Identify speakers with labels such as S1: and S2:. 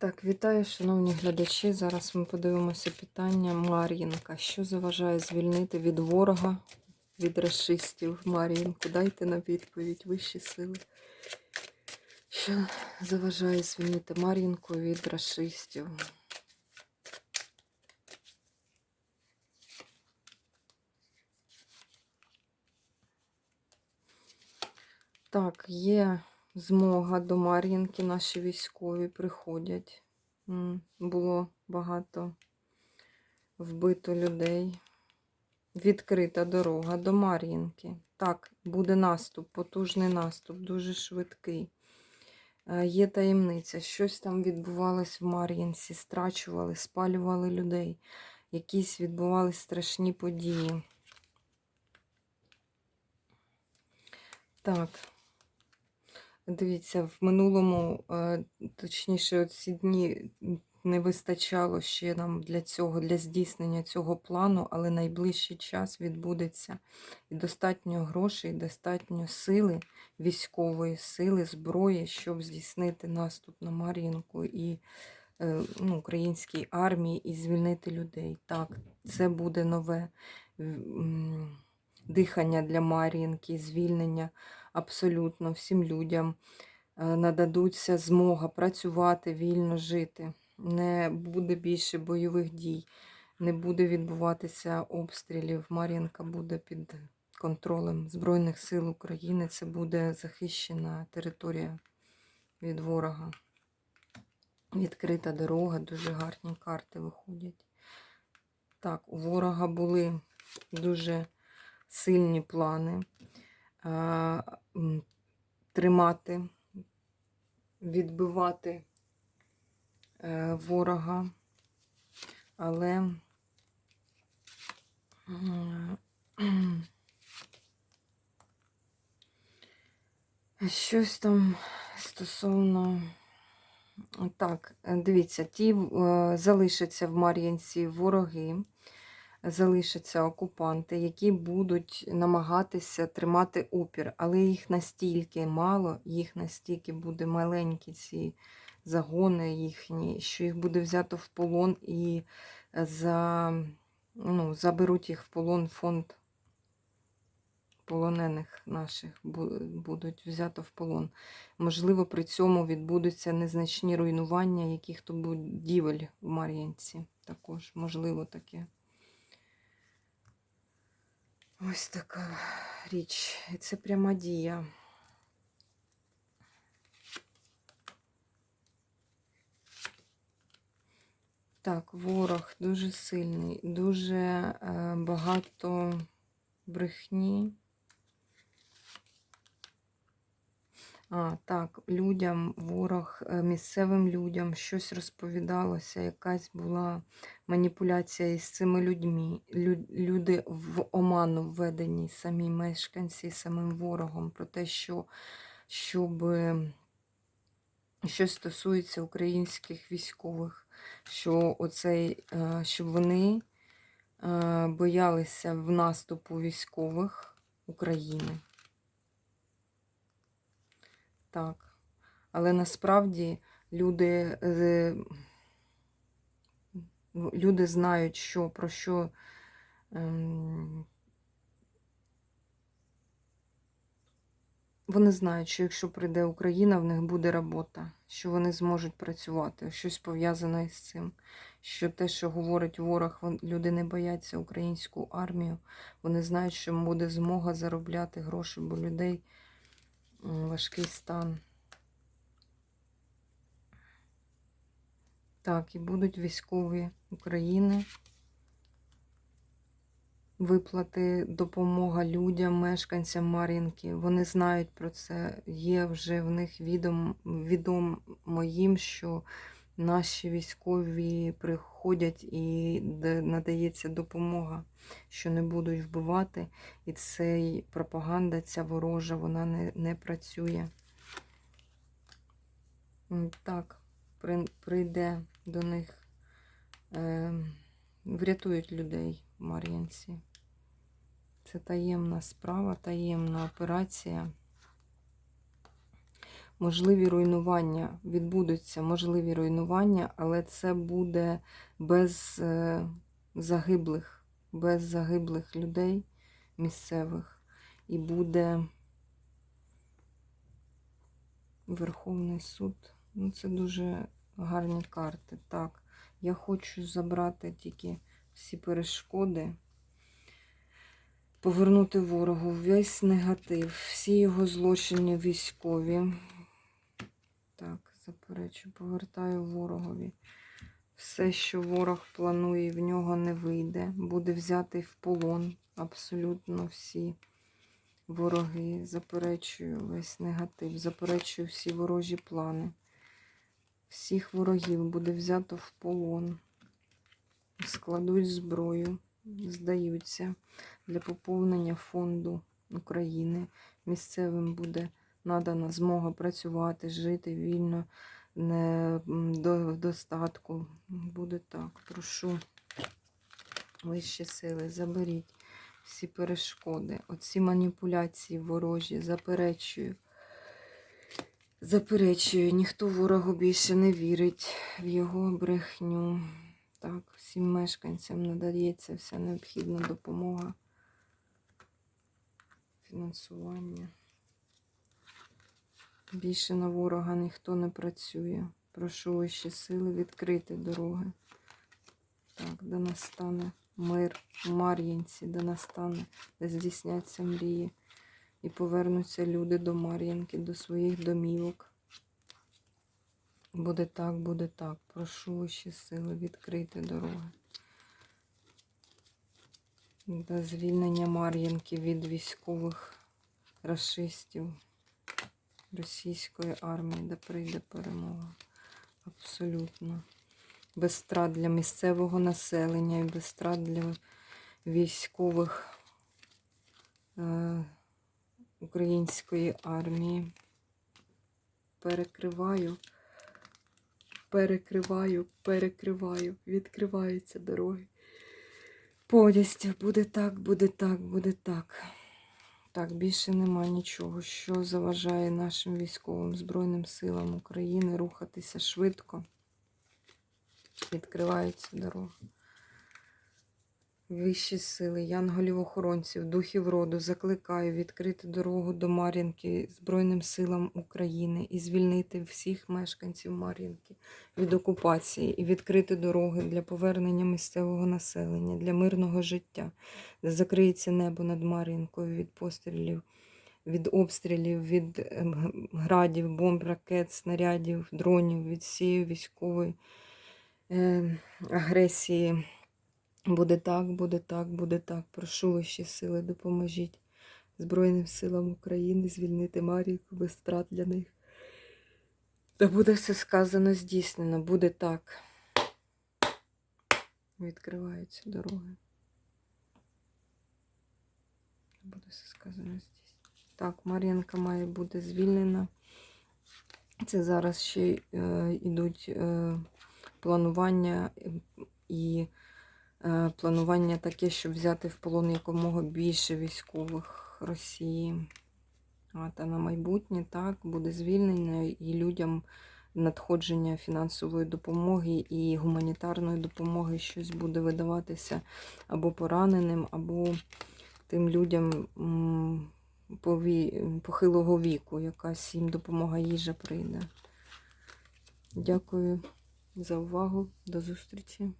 S1: Так, вітаю, шановні глядачі. Зараз ми подивимося питання Мар'їнка. Що заважає звільнити від ворога, від расистів Мар'їнку? Дайте на відповідь вищі сили. Що заважає звільнити Мар'їнку від расистів? Так, є змога до Мар'їнки, наші військові приходять. Було багато вбито людей. Відкрита дорога до Мар'їнки. Так, буде наступ, потужний наступ, дуже швидкий. Е, Є таємниця, щось там відбувалось в Мар'їнці, страчували, спалювали людей. Якісь відбувались страшні події. Так. Дивіться, в минулому, е, точніше, ці дні не вистачало ще нам для цього, для здійснення цього плану, але найближчий час відбудеться і достатньо грошей, достатньо сили, військової сили, зброї, щоб здійснити наступ на Мар'їнку і е, ну, українській армії і звільнити людей. Так, це буде нове дихання для Мар'їнки, звільнення абсолютно всім людям е, нададуться змога працювати, вільно жити. Не буде більше бойових дій, не буде відбуватися обстрілів. Мар'їнка буде під контролем Збройних сил України. Це буде захищена територія від ворога. Відкрита дорога, дуже гарні карти виходять. Так, у ворога були дуже сильні плани а, тримати, відбивати е, ворога, але щось там стосовно. Так, е, дивіться, ті е, залишаться в Мар'янці вороги залишаться окупанти, які будуть намагатися тримати опір, але їх настільки мало, їх настільки буде маленькі ці загони їхні, що їх буде взято в полон і за, ну, заберуть їх в полон фонд полонених наших будуть взято в полон. Можливо, при цьому відбудуться незначні руйнування яких-то будівель в Мар'янці. Також можливо таке. Ось така річ. І це пряма дія. Так, ворог дуже сильний, дуже е, багато брехні. Так, людям, ворог, е, місцевим людям щось розповідалося, якась була маніпуляція із цими людьми. Люди в оману введені, самі мешканці, самим ворогом, про те, що щоб щось стосується українських військових, що оцей, е, щоб вони е, боялися в наступу військових України. Так. Але насправді люди, е, люди знають, що, про що ем, вони знають, що якщо прийде Україна, в них буде робота, що вони зможуть працювати, щось пов'язане із цим. Що те, що говорить ворог, люди не бояться українську армію, вони знають, що буде змога заробляти гроші, бо людей важкий стан. Так, і будуть військові України. Виплати, допомога людям, мешканцям Мар'їнки. Вони знають про це. Є вже в них відом, відомо їм, що наші військові приходять і надається допомога, що не будуть вбивати. І цей пропаганда, ця ворожа, вона не, не працює. Так, при- прийде до них, е, врятують людей Мар'янці. Це таємна справа, таємна операція. Можливі руйнування. Відбудуться можливі руйнування, але це буде без е, загиблих, без загиблих людей місцевих. І буде Верховний суд. Ну, це дуже гарні карти. Так, я хочу забрати тільки всі перешкоди, повернути ворогу весь негатив, всі його злочини військові. Заперечу, повертаю ворогові. Все, що ворог планує, в нього не вийде. Буде взятий в полон абсолютно всі вороги. Заперечую весь негатив, заперечую всі ворожі плани. Всіх ворогів буде взято в полон. Складуть зброю, здаються для поповнення фонду України. Місцевим буде надана змога працювати, жити вільно, не до достатку. Буде так. Прошу вищі сили, заберіть всі перешкоди, оці маніпуляції ворожі, заперечую. Заперечую, ніхто ворогу більше не вірить в його брехню. Так, всім мешканцям надається вся необхідна допомога, фінансування. Більше на ворога ніхто не працює. Прошу вищі сили відкрити дороги. Так, де настане мир Мар'їнці, де настане, де здійсняться мрії. І повернуться люди до Мар'їнки, до своїх домівок. Буде так, буде так. Прошу вищі сили відкрити дороги. До звільнення Мар'їнки від військових расистів російської армії, де прийде перемога. Абсолютно. Без страт для місцевого населення і без страт для військових е, української армії. Перекриваю, перекриваю, перекриваю, відкриваються дороги. Повністю буде так, буде так, буде так. Так, більше нема нічого, що заважає нашим військовим Збройним силам України рухатися швидко. Відкриваються дороги. Вищі сили, янголів-охоронців, духів роду закликаю відкрити дорогу до Мар'їнки Збройним силам України і звільнити всіх мешканців Мар'їнки від окупації і відкрити дороги для повернення місцевого населення, для мирного життя, де закриється небо над Мар'їнкою від пострілів, від обстрілів, від ем, градів, бомб, ракет, снарядів, дронів, від всієї військової е, агресії. Буде так, буде так, буде так. Прошу вищі сили, допоможіть Збройним силам України звільнити Марійку без страт для них. Та буде все сказано, здійснено, буде так. Відкриваються дороги. Буде все сказано, здійснено. Так, Мар'янка має бути звільнена. Це зараз ще е, йдуть е, планування і планування таке, щоб взяти в полон якомога більше військових Росії. Та на майбутнє так буде звільнення і людям надходження фінансової допомоги і гуманітарної допомоги щось буде видаватися або пораненим, або тим людям похилого віку, якась їм допомога їжа прийде. Дякую за увагу. До зустрічі.